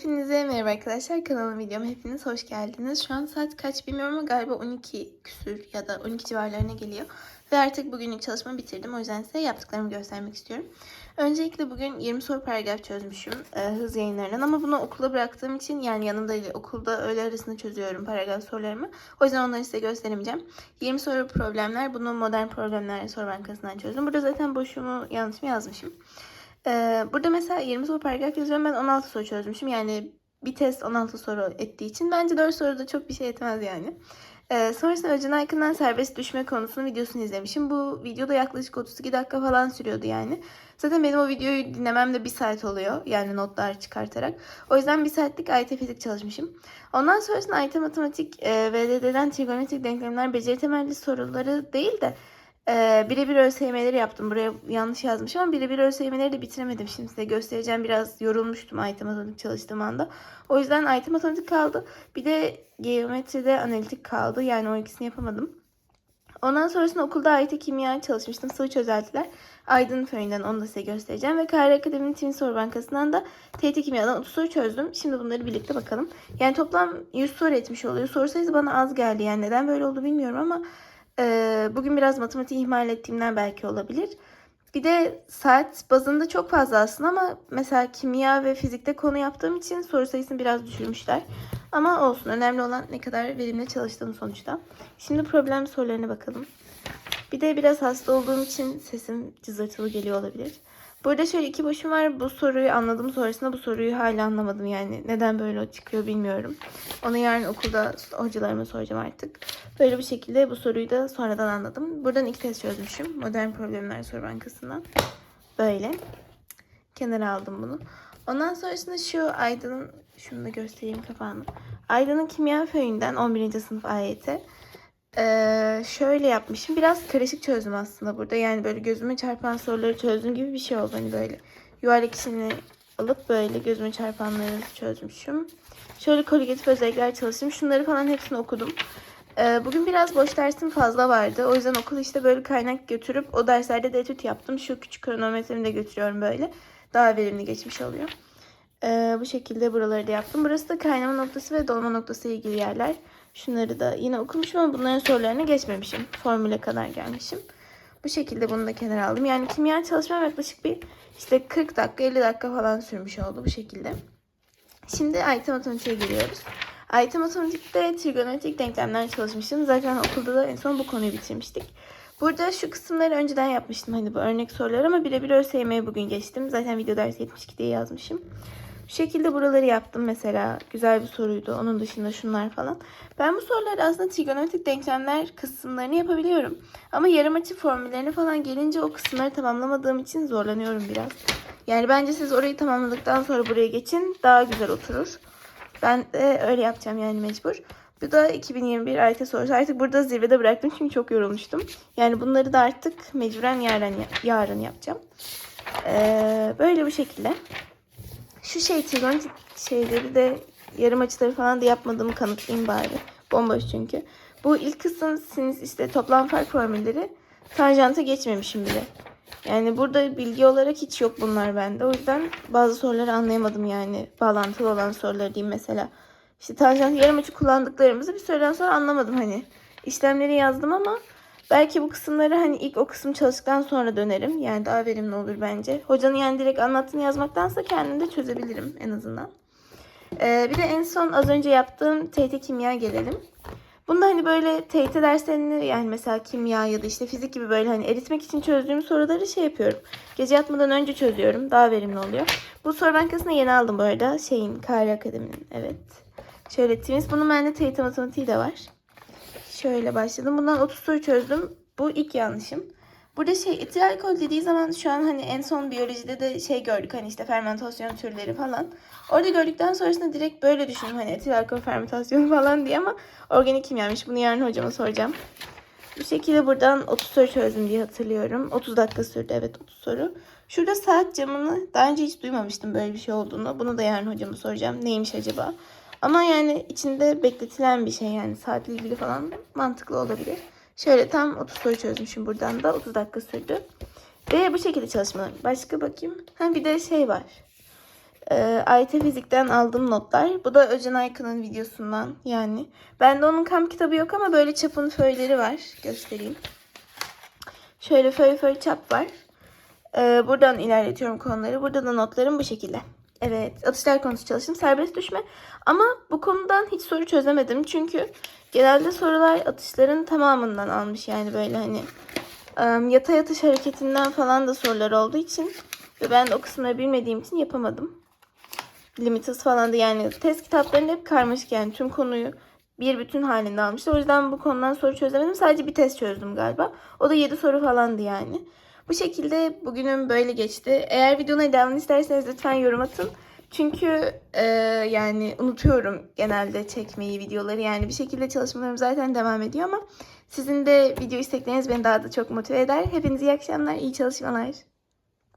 Hepinize merhaba arkadaşlar. Kanalıma videoma hepiniz hoş geldiniz. Şu an saat kaç bilmiyorum ama galiba 12 küsür ya da 12 civarlarına geliyor. Ve artık bugünlük çalışmamı bitirdim. O yüzden size yaptıklarımı göstermek istiyorum. Öncelikle bugün 20 soru paragraf çözmüşüm e, hız yayınlarından ama bunu okula bıraktığım için yani yanımda değil okulda öğle arasında çözüyorum paragraf sorularımı. O yüzden onları size gösteremeyeceğim. 20 soru problemler bunu modern problemler soru bankasından çözdüm. Burada zaten boşumu yanlış mı yazmışım. Ee, burada mesela 20 soru paragraf yazıyorum. Ben 16 soru çözmüşüm. Yani bir test 16 soru ettiği için bence 4 soruda çok bir şey etmez yani. Ee, sonrasında Özcan Aykın'dan serbest düşme konusunun videosunu izlemişim. Bu videoda yaklaşık 32 dakika falan sürüyordu yani. Zaten benim o videoyu dinlemem de bir saat oluyor. Yani notlar çıkartarak. O yüzden bir saatlik AYT fizik çalışmışım. Ondan sonrasında AYT matematik e, VDD'den trigonometrik denklemler beceri temelli soruları değil de ee, birebir ÖSYM'leri yaptım. Buraya yanlış yazmışım ama birebir ÖSYM'leri de bitiremedim. Şimdi size göstereceğim. Biraz yorulmuştum AYT matematik çalıştığım anda. O yüzden AYT matematik kaldı. Bir de geometride analitik kaldı. Yani o ikisini yapamadım. Ondan sonrasında okulda AYT kimya çalışmıştım. Sıvı çözeltiler. Aydın Föyü'nden onu da size göstereceğim. Ve Kahire Akademi'nin Twin Soru Bankası'ndan da TYT Kimya'dan 30 soru çözdüm. Şimdi bunları birlikte bakalım. Yani toplam 100 soru etmiş oluyor. Soru sayısı bana az geldi. Yani neden böyle oldu bilmiyorum ama bugün biraz matematiği ihmal ettiğimden belki olabilir. Bir de saat bazında çok fazla aslında ama mesela kimya ve fizikte konu yaptığım için soru sayısını biraz düşürmüşler. Ama olsun önemli olan ne kadar verimli çalıştığım sonuçta. Şimdi problem sorularına bakalım. Bir de biraz hasta olduğum için sesim cızırtılı geliyor olabilir. Burada şöyle iki boşum var. Bu soruyu anladım sonrasında bu soruyu hala anlamadım yani. Neden böyle çıkıyor bilmiyorum. Onu yarın okulda hocalarıma soracağım artık. Böyle bir şekilde bu soruyu da sonradan anladım. Buradan iki test çözmüşüm. Modern Problemler Soru Bankası'ndan. Böyle. Kenara aldım bunu. Ondan sonrasında şu Aydın'ın, şunu da göstereyim kapağını. Aydın'ın kimya föyünden 11. sınıf AYT. Ee, şöyle yapmışım. Biraz karışık çözdüm aslında burada. Yani böyle gözüme çarpan soruları çözdüm gibi bir şey oldu. Hani böyle yuvarlak içini alıp böyle gözüme çarpanları çözmüşüm. Şöyle koligatif özellikler çalıştım. Şunları falan hepsini okudum. Ee, bugün biraz boş dersim fazla vardı. O yüzden okul işte böyle kaynak götürüp o derslerde de etüt yaptım. Şu küçük kronometremi de götürüyorum böyle. Daha verimli geçmiş oluyor. Ee, bu şekilde buraları da yaptım. Burası da kaynama noktası ve dolma noktası ilgili yerler. Şunları da yine okumuşum ama bunların sorularına geçmemişim. Formüle kadar gelmişim. Bu şekilde bunu da kenara aldım. Yani kimya çalışmam yaklaşık bir işte 40 dakika 50 dakika falan sürmüş oldu bu şekilde. Şimdi AYT matematiğe giriyoruz. AYT matematikte trigonometrik denklemler çalışmıştım. Zaten okulda da en son bu konuyu bitirmiştik. Burada şu kısımları önceden yapmıştım hani bu örnek sorular ama birebir ÖSYM'ye bugün geçtim. Zaten video dersi 72 diye yazmışım. Bu şekilde buraları yaptım mesela. Güzel bir soruydu. Onun dışında şunlar falan. Ben bu soruları aslında trigonometrik denklemler kısımlarını yapabiliyorum. Ama yarım açı formüllerini falan gelince o kısımları tamamlamadığım için zorlanıyorum biraz. Yani bence siz orayı tamamladıktan sonra buraya geçin. Daha güzel oturur. Ben de öyle yapacağım yani mecbur. Bu da 2021 AYT sorusu. Artık burada zirvede bıraktım çünkü çok yorulmuştum. Yani bunları da artık mecburen yarın, yarın yapacağım. Ee, böyle bu şekilde. Şu şey trigonometrik şeyleri de yarım açıları falan da yapmadığımı kanıtlayayım bari. Bomboş çünkü. Bu ilk kısım sinüs işte toplam fark formülleri. Tanjanta geçmemişim bile. Yani burada bilgi olarak hiç yok bunlar bende. O yüzden bazı soruları anlayamadım yani. Bağlantılı olan soruları diyeyim mesela. İşte tanjant yarım açı kullandıklarımızı bir süreden sonra anlamadım hani. İşlemleri yazdım ama belki bu kısımları hani ilk o kısım çalıştıktan sonra dönerim. Yani daha verimli olur bence. Hocanın yani direkt anlattığını yazmaktansa kendim de çözebilirim en azından. Ee, bir de en son az önce yaptığım TYT kimya gelelim. Bunda hani böyle TYT derslerini yani mesela kimya ya da işte fizik gibi böyle hani eritmek için çözdüğüm soruları şey yapıyorum. Gece yatmadan önce çözüyorum. Daha verimli oluyor. Bu soru bankasını yeni aldım bu arada. Şeyin Kahire Akademi'nin. Evet. Şöyle Twins. Bunun bende TYT matematiği de var. Şöyle başladım. Bundan 30 soru çözdüm. Bu ilk yanlışım. Burada şey etil alkol dediği zaman şu an hani en son biyolojide de şey gördük hani işte fermentasyon türleri falan. Orada gördükten sonrasında direkt böyle düşündüm hani etil alkol fermentasyonu falan diye ama organik kimyaymış. Bunu yarın hocama soracağım. Bu şekilde buradan 30 soru çözdüm diye hatırlıyorum. 30 dakika sürdü evet 30 soru. Şurada saat camını daha önce hiç duymamıştım böyle bir şey olduğunu. Bunu da yarın hocama soracağım. Neymiş acaba? Ama yani içinde bekletilen bir şey yani saatle ilgili falan mantıklı olabilir. Şöyle tam 30 soru çözmüşüm buradan da 30 dakika sürdü. Ve bu şekilde çalışmalarım. Başka bakayım. Ha bir de şey var. Ee, Fizik'ten aldığım notlar. Bu da Öcan Aykın'ın videosundan yani. Bende onun kamp kitabı yok ama böyle çapın föyleri var. Göstereyim. Şöyle föy föy çap var. Ee, buradan ilerletiyorum konuları. Burada da notlarım bu şekilde. Evet, atışlar konusu çalıştım. Serbest düşme. Ama bu konudan hiç soru çözemedim. Çünkü genelde sorular atışların tamamından almış. Yani böyle hani ım, yatay atış hareketinden falan da sorular olduğu için ve ben o kısımları bilmediğim için yapamadım. Limited falan da yani test kitaplarında hep karmaşık yani tüm konuyu bir bütün halinde almıştı. O yüzden bu konudan soru çözemedim. Sadece bir test çözdüm galiba. O da 7 soru falandı yani. Bu şekilde bugünüm böyle geçti. Eğer videonun devamını isterseniz lütfen yorum atın. Çünkü e, yani unutuyorum genelde çekmeyi videoları. Yani bir şekilde çalışmalarım zaten devam ediyor ama sizin de video istekleriniz beni daha da çok motive eder. Hepinize iyi akşamlar, iyi çalışmalar.